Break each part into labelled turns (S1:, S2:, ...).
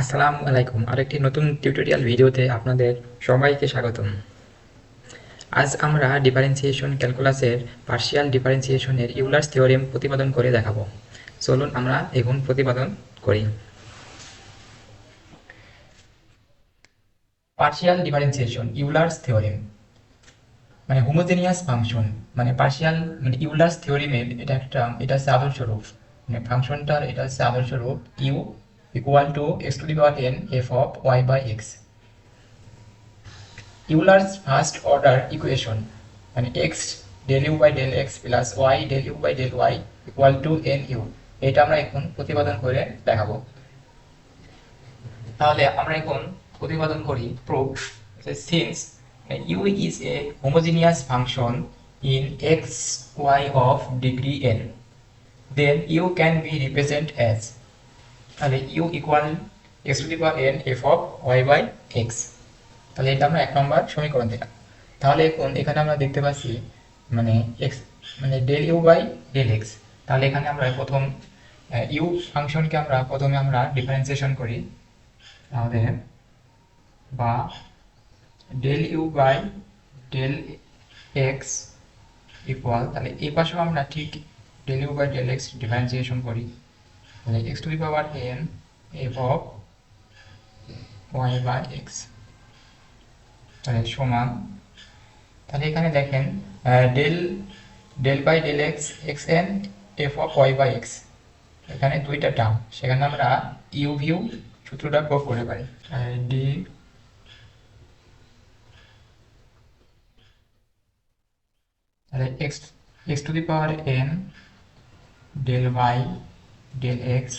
S1: আসসালামু আলাইকুম আরেকটি নতুন টিউটোরিয়াল ভিডিওতে আপনাদের সবাইকে স্বাগতম। আজ আমরা ডিফারেন্সিয়েশন ক্যালকুলাসের পার্শিয়াল ডিফারেন্সিয়েশনের ইউলার্স থিওরেম প্রতিপাদন করে দেখাবো। চলুন আমরা এখন প্রতিপাদন করি। পার্শিয়াল ডিফারেন্সিয়েশন ইউলার্স থিওরেম মানে হোমোজেনিয়াস ফাংশন মানে পার্শিয়াল মানে ইউলার্স থিওরিমের এটা একটা, এটা হচ্ছে আদর্শ রূপ মানে ফাংশনটার এটা হচ্ছে আদর্শ রূপ u equal to x to the power n f of y by x Euler's first order equation মানে x del u by del x plus y del u by del y equal to n u এটা আমরা এখন প্রতিপাদন করে দেখাবো। তাহলে আমরা এখন প্রতিপাদন করি proof since u is a homogeneous function in x, y of degree n, then u can be represented as তাহলে u equal x to the power n f of y by x তাহলে এটা আমরা এক নম্বর সমীকরণ দিলাম। তাহলে এখন এখানে আমরা দেখতে পাচ্ছি মানে এক্স মানে del u by del x তাহলে এখানে আমরা প্রথম ইউ ফাংশনকে আমরা প্রথমে আমরা ডিফারেন্সিয়েশন করি। তাহলে বা del u by del x equal তাহলে এই পাশেও আমরা ঠিক del u by del x differentiation করি। তাহলে x to the power n f of y by x তাহলে সমান। তাহলে এখানে দেখেন del del by del x x n f of y by x এখানে দুইটা টার্ম সেখানে আমরা ইউ ভিউ সূত্রটা প্রয়োগ করতে পারি ডি তাহলে x x to the power n del y del x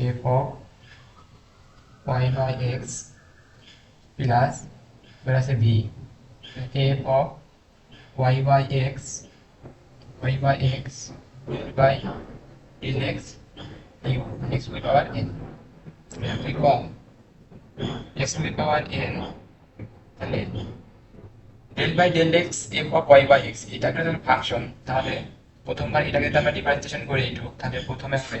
S1: f of y by x plus এবার আছে v f of y by x y by x del by del x u x to the power n com x to the power n তাহলে del by del x f of y by x এটা একটা যখন function তাহলে প্রথমবার এটাকে যদি আমরা differentiation করে একটু তাহলে প্রথমে হবে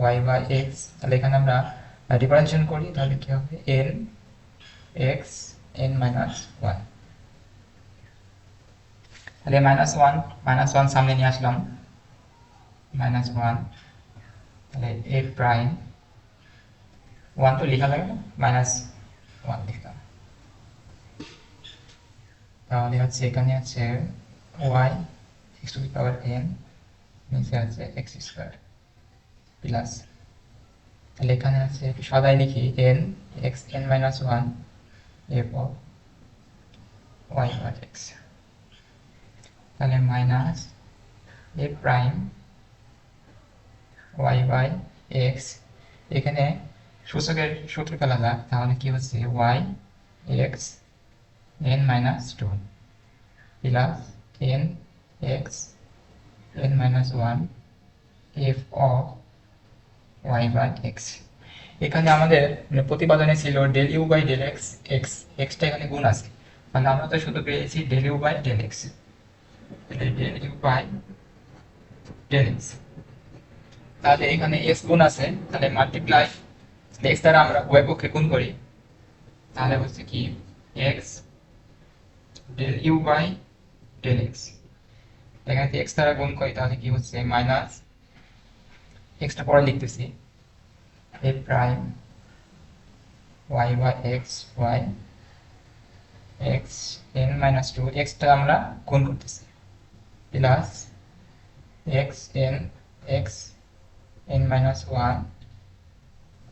S1: ওয়াই বাই এক্স তাহলে এখানে আমরা ডিফারেন্সিয়েশন করি, তাহলে কি হবে? N x n minus one তাহলে মাইনাস ওয়ান মাইনাস ওয়ান সামনে নিয়ে আসলাম। মাইনাস ওয়ান তাহলে এ প্রাইম ওয়ান তো লেখা লাগে না? মাইনাস ওয়ান লিখলাম। তাহলে হচ্ছে এখানে আছে y x to the power n নিচে আছে এক্স স্কোয়ার প্লাস তাহলে এখানে আছে সদাই লিখি n x n minus one f of y by x তাহলে minus a prime y by x এখানে সূচকের সূত্র ফেলা যাক তাহলে কি হচ্ছে? Y x n minus 2 plus n x n minus 1 f of y by x এখানে আমাদের মানে প্রতিপাদনে ছিল del u by del x x extra এখানে গুণ আছে। মানে আমরা তো শুধু পেয়েছি del u by del x del u by del x তাহলে এখানে এক্স গুণ আছে, তাহলে মাল্টিপ্লাই এক্স দ্বারা আমরা উভয় পক্ষে গুণ করি। তাহলে হচ্ছে কি x del u by del x এখানে এক্স দ্বারা গুণ করি, তাহলে কি হচ্ছে? মাইনাস এক্সটা পরে লিখতেছি a prime y by x y x n minus two extra আমরা গুণ করতেছি plus x n x n minus one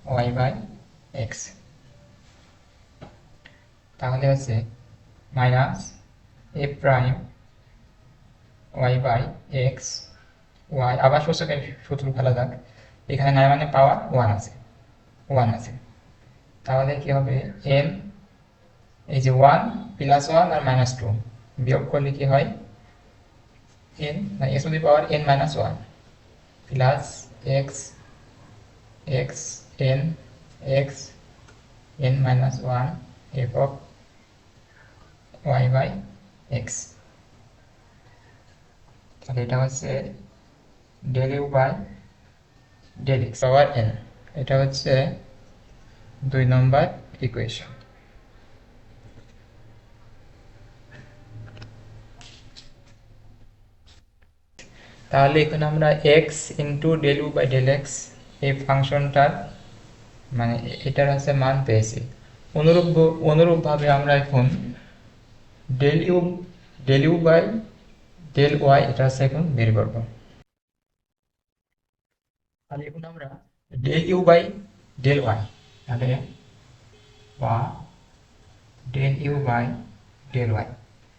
S1: y by x তাহলে হচ্ছে minus a prime y by x y আবার সূচকের সূত্র ফেলা যাক। এখানে নাই মানে পাওয়ার ওয়ান আছে। ওয়ান আছে। তাহলে কি হবে? এন এই যে ওয়ান প্লাস ওয়ান আর মাইনাস টু বিয়োগ করলে কি হয়? N x to the power n minus one plus x x n x n minus one f of y by x তাহলে এটা হচ্ছে del u by del x power n এটা হচ্ছে দুই নম্বর ইকুয়েশন তাহলে এখানে আমরা x into del u by del x এই ফাংশনটার মানে এটার হচ্ছে মান পেয়েছি। অনুরূপ অনুরূপভাবে আমরা এখন del u del u by del y এটা হচ্ছে এখন বের করব। তাহলে এখন আমরা del u by del y তাহলে বা del u by del y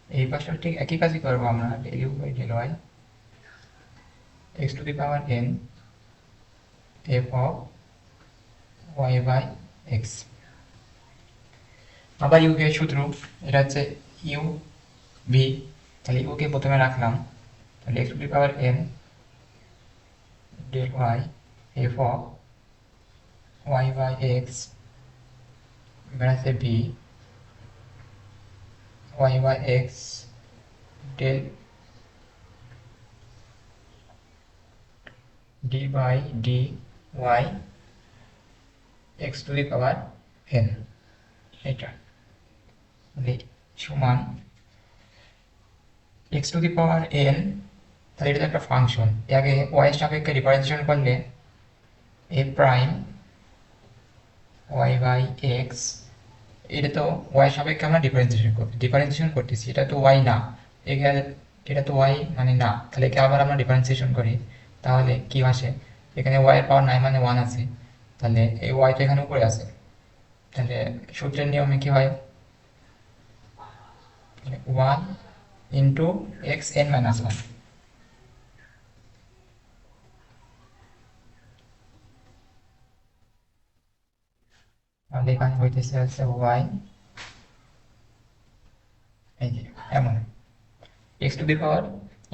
S1: এই পাশে ঠিক একই কাজই করব আমরা del u by del y x to the power n f of y by x আবার ইউকে সূত্র, এটা হচ্ছে ইউ ভি তাহলে ইউকে প্রথমে রাখলাম, তাহলে x to the power n del y f of y by x বেড়াচ্ছে v y by x del d by d y x to the power n এটা তাহলে সমান x to the power n তাহলে এটা তো একটা function আগে Y এর সাপেক্ষে ডিফারেন্সিয়েশন করলে a prime y by x এটা তো ওয়াই সাপেক্ষে আমরা ডিফারেন্সিয়েশন ডিফারেন্সিয়েশন করতেছি। এটা তো ওয়াই না। এখানে এটা তো ওয়াই মানে না। তাহলে কি আবার আমরা ডিফারেন্সিয়েশন করি। তাহলে কি আসে? এখানে ওয়াই এর পাওয়ার নাই মানে ওয়ান আছে। তাহলে এই ওয়াই তো এখানে উপরে আছে। তাহলে সূত্রের নিয়মে কি হয়? One into x n minus one এখানে হইতেছে, হচ্ছে ওয়াই এই যে, এমন। X to the power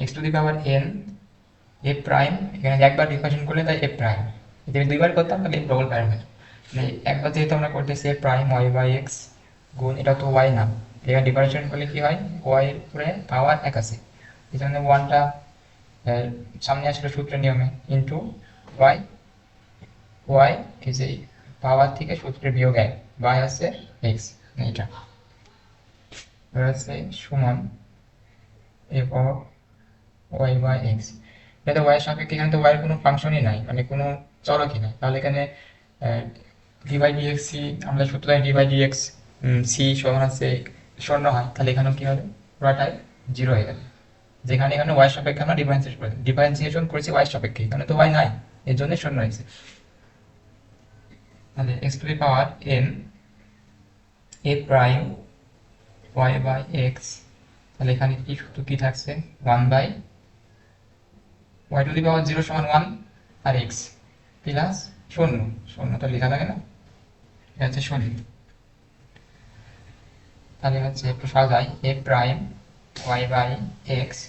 S1: x to the power n a prime এখানে একবার ডিফারেন্সিয়েশন করলে তাই এ প্রাইম যদি দুইবার করতাম তাহলে ডবল প্রাইম মানে একবার যেহেতু আমরা করতেছি a prime y by x গুণ, এটা তো ওয়াই না। এখানে ডিফারেন্সিয়েশন করলে কি হয়? ওয়াই এর উপরে পাওয়ার এক আছে। এই জন্য ওয়ানটা সামনে আসলে সূত্রের নিয়মে। ইন্টু ওয়াই ওয়াই এই যে পাওয়ার থেকে সূত্রের বিয়োগ এক। বাই আছে এক্স এবার আছে সমান এফ ওয়াই বাই এক্স এটা ওয়াই সাপেক্ষে এখানে তো ওয়াইয়ের কোনো ফাংশনই নাই মানে কোনো চলকই নাই। তাহলে এখানে ডি বাই ডিএক্স সি আমরা সূত্র ডি বাই ডিএক্স সি সমান আছে শূন্য হয়। তাহলে এখানেও কি হবে? পুরাটাই জিরো হয়ে যাবে যেখানে এখানে ওয়াই সাপেক্ষে আমরা ডিফারেন্সিয়েশন ডিফারেন্সিয়েশন করেছি ওয়াই সাপেক্ষে। এখানে তো ওয়াই নাই, এর জন্য শূন্য হয়েছে। তাহলে x to the power n a prime y by x তাহলে এখানে কি সূত্র কি থাকছে? One by y to the power zero সমান ওয়ান আর এক্স প্লাস শূন্য। শূন্য তো লেখা লাগে না। এটা হচ্ছে শূন্য। তাহলে হচ্ছে একটু সাজাই। A prime y by x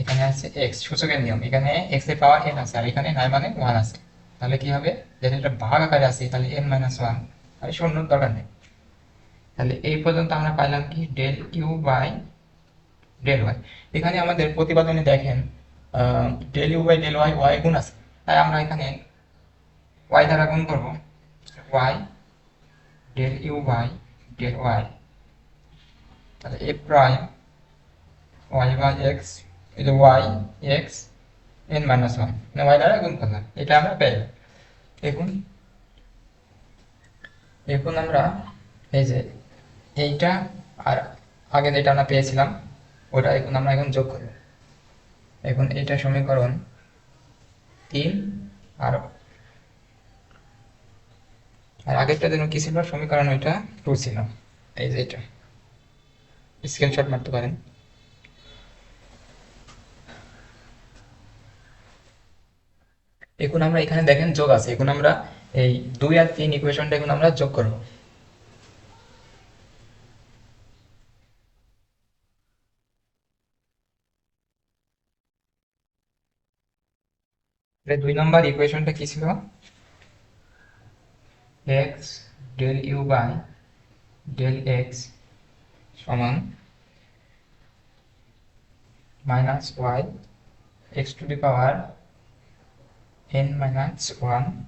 S1: এখানে আছে এক্স সূচকের নিয়ম। এখানে এক্সের পাওয়ার এন আছে, আর এখানে নাই মানে ওয়ান আছে। তাহলে কি হবে? যেহেতু এটা ভাগ আকারে আছে, তাহলে এন মাইনাস ওয়ান আর শূন্য দরকার নেই। তাহলে এই পর্যন্ত আমরা পাইলাম কি? Del u by del y এখানে আমাদের প্রতিপাদনে দেখেন del u by del y y গুণ আছে। তাই আমরা এখানে ওয়াই দ্বারা গুণ করব। Y del u by del y তাহলে a prime y by x যে y x n minus one y দ্বারা গুণ করলাম। এটা আমরা পেলাম দেখুন। এখন আমরা এই যে এইটা আর আগে যেটা আমরা পেয়েছিলাম, ওটা এখন আমরা এখন যোগ করব এখন এইটা সমীকরণ তিন আর আর আগেরটা যেন কি ছিল? সমীকরণ ওইটা টু ছিল। এই যে এটা স্ক্রিনশট মারতে পারেন। এখন আমরা এখানে দেখেন যোগ আছে। এখন আমরা এই দুই আর তিন ইকুয়েশনটা এখন আমরা যোগ করব। দুই নম্বর ইকুয়েশনটা কি ছিল? X del u by del x সমান minus y x to the power n minus 1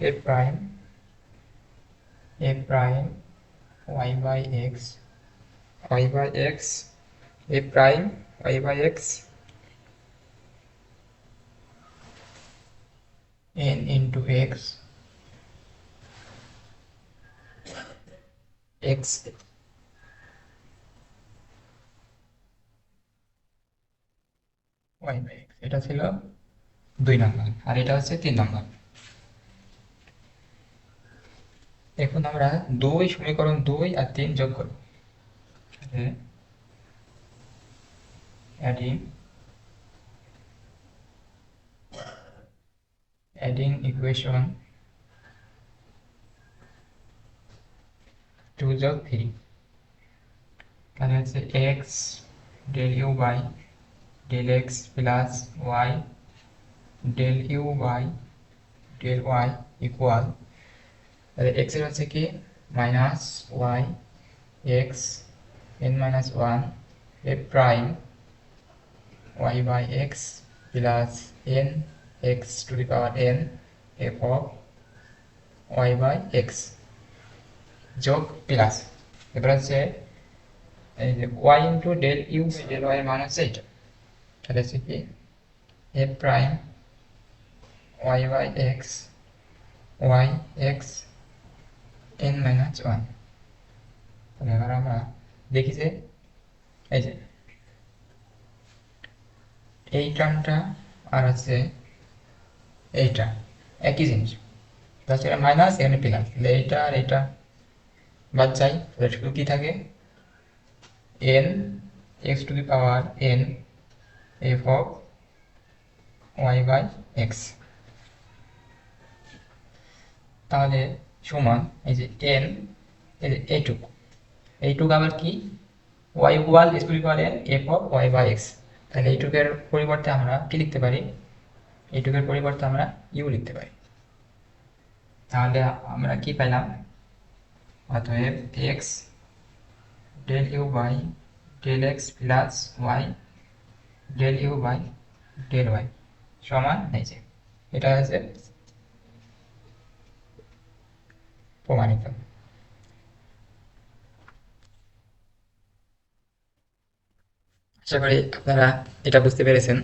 S1: a prime a prime y by x y by x. A prime y by x. N into x. X এটা ছিল দুই নম্বর, আর এটা হচ্ছে তিন নম্বর। এখন আমরা দুই সমীকরণ দুই আর তিন যোগ করব। adding adding equation 2 যোগ 3 তাহলে হচ্ছে del u by del x plus y del u by del y equal, তাহলে এর হচ্ছে কি? Minus y x n minus one a prime y by x plus n x to the power n f of y by x যোগ plus এবার হচ্ছে y into del u del y মান হচ্ছে এইটা। কি a prime y by x y x n minus one এবার আমরা দেখি যে, এই যে, এই টার্মটা আর হচ্ছে এইটা, একই জিনিস। এটা মাইনাস এখানে প্লাস তাহলে এইটা আর এইটা বাদ যাই। শুধু কি থাকে? N x to the power n f of y by x তাহলে সমান এই যে এন এই যে এইটুকু। এইটুকু আবার কি? Y wall power n f of y by x তাহলে এইটুকের পরিবর্তে আমরা কি লিখতে পারি? এইটুকের পরিবর্তে আমরা ইউ লিখতে পারি। তাহলে আমরা কি পেলাম অতএব x del u by del x plus y del u by del y সমান এই যে, এটা হচ্ছে প্রমাণিত। আশা করি আপনারা এটা বুঝতে পেরেছেন।